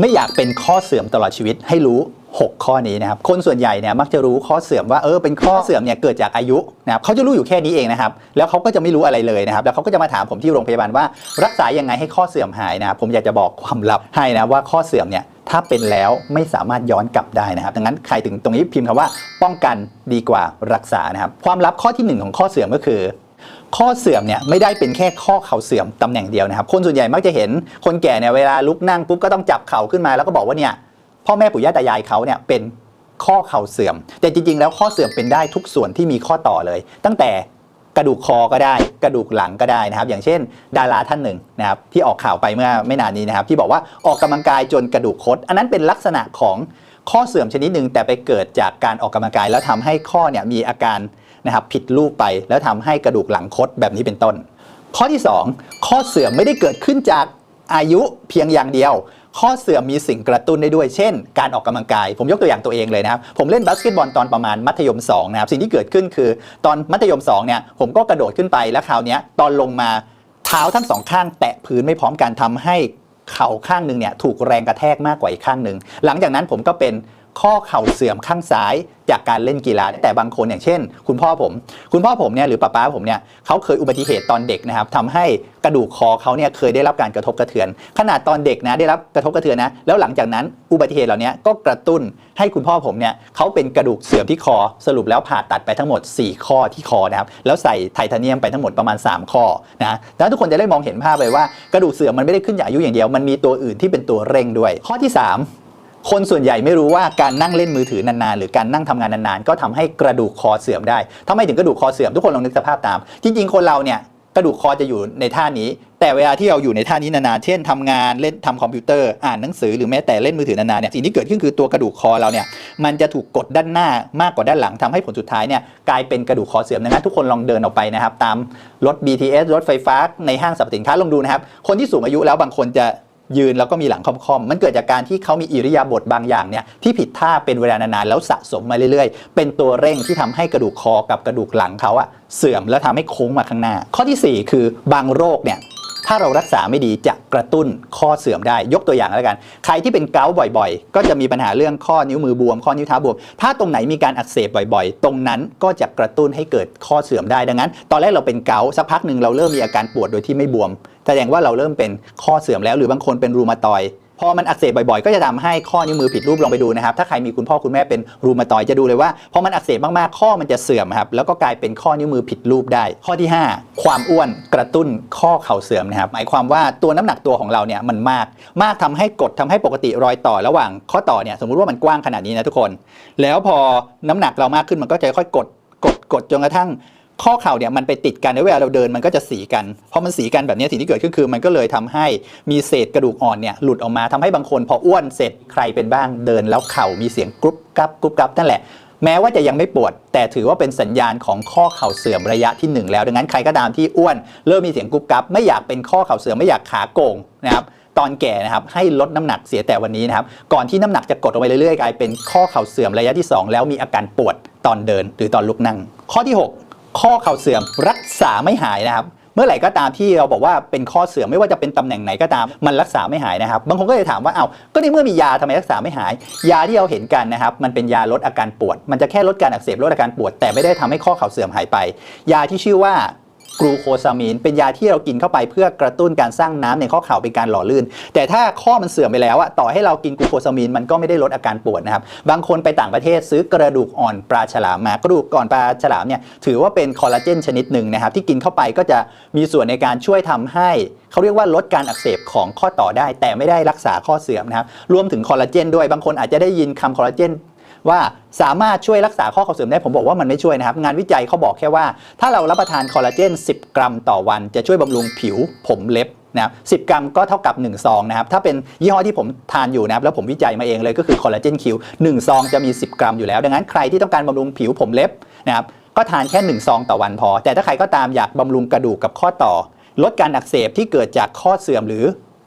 ไม่อยากเป็นข้อเสื่อมตลอดชีวิตให้รู้ 6 ข้อนี้นะครับ คนส่วนใหญ่เนี่ยมักจะรู้ข้อเสื่อมว่าเออเป็นข้อเสื่อมเนี่ยเกิดจากอายุนะครับเขาจะรู้อยู่แค่นี้เองนะครับ แล้วเขาก็จะไม่รู้อะไรเลยนะครับ แล้วเขาก็จะมาถามผมที่โรงพยาบาลว่า รักษายังไงให้ข้อเสื่อมหายนะครับผมอยากจะบอกความลับให้นะว่าข้อเสื่อมเนี่ยถ้าเป็นแล้วไม่สามารถย้อนกลับได้นะครับ ดังนั้นใครถึงตรงนี้พิมพ์คำว่าป้องกันดีกว่ารักษานะครับ ความลับข้อที่หนึ่งของข้อเสื่อมก็คือ ข้อเสื่อมเนี่ยไม่ได้เป็นแค่ข้อเข่าเสื่อมตำแหน่งเดียวนะครับ คนส่วนใหญ่มักจะเห็นคนแก่เนี่ยเวลาลุกนั่งปุ๊บก็ต้องจับเข่าขึ้นมาแล้วก็บอกว่าเนี่ยพ่อแม่ปู่ย่าตายายเขาเนี่ยเป็นข้อเข่าเสื่อม แต่จริงๆ แล้วข้อเสื่อมเป็นได้ทุกส่วนที่มีข้อต่อเลย ตั้งแต่กระดูกคอก็ได้ กระดูกหลังก็ได้นะครับ อย่างเช่น ดาราท่านหนึ่งนะครับที่ออกข่าวไปเมื่อไม่นานนี้นะครับ ที่บอกว่าออกกำลังกายจนกระดูกคดอันนั้นเป็นลักษณะของข้อเสื่อมชนิดหนึ่งแต่ไปเกิดจากการออกกำลังกายแล้วทำให้ข้อเนี่ยมีอาการ นะครับผิดรูปไปแล้วทำให้กระดูกหลังคดแบบนี้เป็นต้น ข้อที่ 2 ข้อเสื่อมไม่ได้เกิดขึ้นจากอายุเพียงอย่างเดียว ข้อเสื่อมมีสิ่งกระตุ้นได้ด้วย เช่น การออกกำลังกาย ผมยกตัวอย่างตัวเองเลยนะครับ ผมเล่นบาสเกตบอลตอนประมาณมัธยม2นะครับ สิ่งที่เกิดขึ้นคือ ตอนมัธยม2เนี่ยผมก็กระโดดขึ้นไปแล้วคราวนี้ตอนลงมาเท้าทั้งสองข้างแตะพื้นไม่พร้อมกันทำให้เข่าข้างหนึ่งเนี่ยถูกแรงกระแทกมากกว่าอีกข้างหนึ่งหลังจากนั้นผมก็เป็น ข้อเข่าเสื่อมข้างซ้ายจากการเล่นกีฬาแต่บางคนอย่างเช่น คุณพ่อผม คุณพ่อผมเนี่ยหรือป้าป้าผมเนี่ยเขาเคยอุบัติเหตุตอนเด็กนะครับทำให้กระดูกคอเขาเนี่ยเคยได้รับการกระทบกระเทือน ขนาดตอนเด็กนะได้รับกระทบกระเทือนนะแล้วหลังจากนั้นอุบัติเหตุเหล่านี้ก็กระตุ้นให้คุณพ่อผมเนี่ยเขาเป็นกระดูกเสื่อมที่คอสรุปแล้วผ่าตัดไปทั้งหมด 4 ข้อที่คอนะครับแล้วใส่ไทเทเนียมไปทั้งหมดประมาณ 3 ข้อนะแล้วทุกคนจะได้มองเห็นภาพเลยว่ากระดูกเสื่อมมันไม่ได้ขึ้นจากอายุอย่างเดียว มันมีตัวอื่นที่เป็นตัวเร่งด้วย ข้อที่ 3 คนส่วนใหญ่ไม่รู้ว่าการนั่งเล่นมือถือนานๆ หรือการนั่งทำงานนานๆ ก็ทำให้กระดูกคอเสื่อมได้ทำไมถึงกระดูกคอเสื่อมทุกคนลองนึกสภาพตาม จริง ๆ คนเราเนี่ยกระดูกคอจะอยู่ในท่านี้ แต่เวลาที่เราอยู่ในท่านี้นานๆ เช่นทำงานเล่นทำคอมพิวเตอร์อ่านหนังสือหรือแม้แต่เล่นมือถือนานๆเนี่ยสิ่งที่เกิดขึ้นคือตัวกระดูกคอเราเนี่ยมันจะถูกกดด้านหน้ามากกว่าด้านหลังทำให้ผลสุดท้ายเนี่ยกลายเป็นกระดูกคอเสื่อมดังนั้นทุกคนลองเดินออกไปนะครับ ตามรถ BTS รถไฟฟ้าในห้างสรรพสินค้าลองดูนะครับ คนที่สูงอายุแล้วบางคนจะ ยืนแล้วก็มีหลังค่อมๆ มันเกิดจากการที่เขามีอิริยาบถบางอย่างเนี่ยที่ผิดท่าเป็นเวลานานๆ แล้วสะสมมาเรื่อยๆ เป็นตัวเร่งที่ทำให้กระดูกคอกับกระดูกหลังเขาอะเสื่อมแล้วทำให้โค้งมาข้างหน้า ข้อทีสี่4 คือบางโรคเนี่ย ถ้าเรารักษาไม่ดีจะกระตุ้นข้อเสื่อมได้ ยกตัวอย่างแล้วกัน ใครที่เป็นเกาต์บ่อยๆ ก็จะมีปัญหาเรื่องข้อนิ้วมือบวม ข้อนิ้วเท้าบวม ถ้าตรงไหนมีการอักเสบบ่อยๆ ตรงนั้นก็จะกระตุ้นให้เกิดข้อเสื่อมได้ ดังนั้น ตอนแรกเราเป็นเกาต์สักพักหนึ่งเราเริ่มมีอาการปวดโดยที่ไม่บวม แสดงว่าเราเริ่มเป็นข้อเสื่อมแล้ว หรือบางคนเป็นรูมาตอย พอมันอักเสบบ่อยๆ ก็จะทำให้ข้อนิ้วมือผิดรูปลองไปดูนะครับ ถ้าใครมีคุณพ่อคุณแม่เป็นรูมาตอยจะดูเลยว่าพอมันอักเสบมากๆ ข้อมันจะเสื่อมครับ แล้วก็กลายเป็นข้อนิ้วมือผิดรูปได้ ข้อที่ 5 ความอ้วนกระตุ้นข้อเข่าเสื่อมนะครับ หมายความว่าตัวน้ำหนักตัวของเราเนี่ยมันมาก มากทำให้กดทำให้ปกติรอยต่อระหว่างข้อต่อเนี่ยสมมุติว่ามันกว้างขนาดนี้นะทุกคน แล้วพอน้ำหนักเรามากขึ้นมันก็จะค่อยกดกดกดจนกระทั่ง ข้อเข่าเนี่ยมันไปติดกันแล้วเวลาเราเดินมันก็จะสีกันพอมันสีกันแบบนี้สิ่งที่เกิดขึ้นคือมันก็เลยทำให้มีเศษกระดูกอ่อนเนี่ยหลุดออกมาทำให้บางคนพออ้วนเสร็จใครเป็นบ้างเดินแล้วเข่ามีเสียงกรุบกรับกรุบกรับนั่นแหละแม้ว่าจะยังไม่ปวด แต่ถือว่าเป็นสัญญาณของข้อเข่าเสื่อมระยะที่หนึ่งแล้ว ดังนั้นใครก็ตามที่อ้วนเริ่มมีเสียงกรุบกรับ ไม่อยากเป็นข้อเข่าเสื่อมไม่อยากขาโก่งนะครับตอนแก่นะครับให้ลดน้ำหนักเสียแต่วันนี้นะครับก่อนที่น้ำหนักจะกดลงไปเรื่อยๆกลายเป็นข้อเข่าเสื่อมระยะที่สองแล้วมีอาการปวดตอนเดินหรือตอนลุกนั่ง ข้อที่ 6 ข้อเข่าเสื่อมรักษาไม่หายนะครับเมื่อไหร่ก็ตามที่เราบอกว่าเป็นข้อเสื่อมไม่ว่าจะเป็นตำแหน่งไหนก็ตาม มันรักษาไม่หายนะครับ บางคนก็จะถามว่าเอา้าก็ในเมื่อมียาทำไมรักษาไม่หาย ยาที่เราเห็นกันนะครับ มันเป็นยาลดอาการปวด มันจะแค่ลดการอักเสบลดอาการปวด แต่ไม่ได้ทำให้ข้อเข่าเสื่อมหายไป ยาที่ชื่อว่า กลูโคซามีนเป็นยาที่เรากินเข้าไปเพื่อกระตุ้นการสร้างน้ำในข้อเข่าเป็นการหล่อลื่น แต่ถ้าข้อมันเสื่อมไปแล้วอะต่อให้เรากินกลูโคซามีนมันก็ไม่ได้ลดอาการปวดนะครับ บางคนไปต่างประเทศซื้อกระดูกอ่อนปลาฉลามมากระดูกอ่อนปลาฉลามเนี่ยถือว่าเป็นคอลลาเจนชนิดหนึ่งนะครับ ที่กินเข้าไปก็จะมีส่วนในการช่วยทำให้เขาเรียกว่าลดการอักเสบของข้อต่อได้ แต่ไม่ได้รักษาข้อเสื่อมนะครับรวมถึงคอลลาเจนด้วยบางคนอาจจะได้ยินคำคอลลาเจน ว่าสามารถช่วยรักษาข้อเข่าเสื่อมได้ผมบอกว่ามันไม่ช่วยนะครับ งานวิจัยเขาบอกแค่ว่า ถ้าเรารับประทานคอลลาเจน 10 กรัมต่อวัน จะช่วยบำรุงผิวผมเล็บนะครับ10กรัมก็เท่ากับ1ซองนะครับ ถ้าเป็นยี่ห้อที่ผมทานอยู่นะครับ แล้วผมวิจัยมาเองเลยก็คือคอลลาเจนคิว1ซองจะมี 10 กรัมอยู่แล้ว ดังนั้นใครที่ต้องการบำรุงผิวผมเล็บนะครับก็ทานแค่1ซองต่อวันพอ แต่ถ้าใครก็ตามอยากบำรุงกระดูกกับข้อต่อ ลดการอักเสบที่เกิดจากข้อเสื่อมหรือ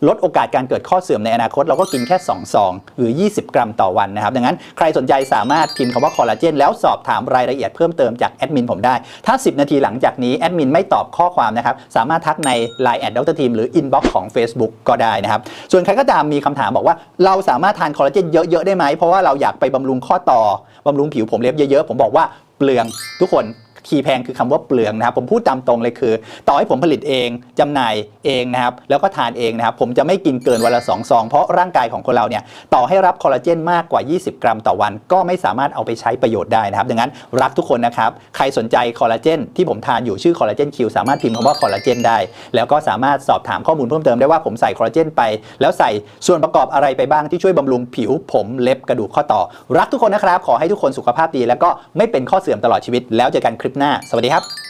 ลดโอกาสการเกิดข้อเสื่อมในอนาคต เราก็กินแค่2ซองหรือ 20 กรัมต่อวันนะครับ ดังนั้นใครสนใจสามารถพิมพ์คำว่าคอลลาเจนแล้วสอบถามรายละเอียดเพิ่มเติมจากแอดมินผมได้ ถ้า 10 นาทีหลังจากนี้แอดมินไม่ตอบข้อความนะครับ สามารถทักใน Line แอดดรทีมหรืออินบ็อกซ์ของ Facebook ก็ได้นะครับ ส่วนใครก็ตามมีคำถามบอกว่า เราสามารถทานคอลลาเจนเยอะๆได้ไหมเพราะว่าเราอยากไปบำรุงข้อต่อบำรุงผิวผมเล็บเยอะๆผมบอกว่าเปลืองทุกคน คีย์แพงคือคำว่าเปลืองนะครับ ผมพูดตามตรงเลยคือ ต่อให้ผมผลิตเองจำหน่ายเองนะครับ แล้วก็ทานเองนะครับ ผมจะไม่กินเกินวันละ2ซอง เพราะร่างกายของคนเราเนี่ย ต่อให้รับคอลลาเจนมากกว่า 20 กรัมต่อวัน ก็ไม่สามารถเอาไปใช้ประโยชน์ได้นะครับ ดังนั้นรักทุกคนนะครับ ใครสนใจคอลลาเจนที่ผมทานอยู่ชื่อคอลลาเจนคิวสามารถพิมพ์คำว่าคอลลาเจนได้ แล้วก็สามารถสอบถามข้อมูลเพิ่มเติมได้ว่าผมใส่คอลลาเจนไป แล้วใส่ส่วนประกอบอะไรไปบ้างที่ช่วยบำรุงผิวผมเล็บกระดูกข้อต่อ รักทุกคนนะครับ ขอให้ทุกคนสุขภาพดี แล้วก็ไม่เป็นข้อเสื่อมตลอดชีวิต แล้วเจอกันคลิปหน้า สวัสดีครับ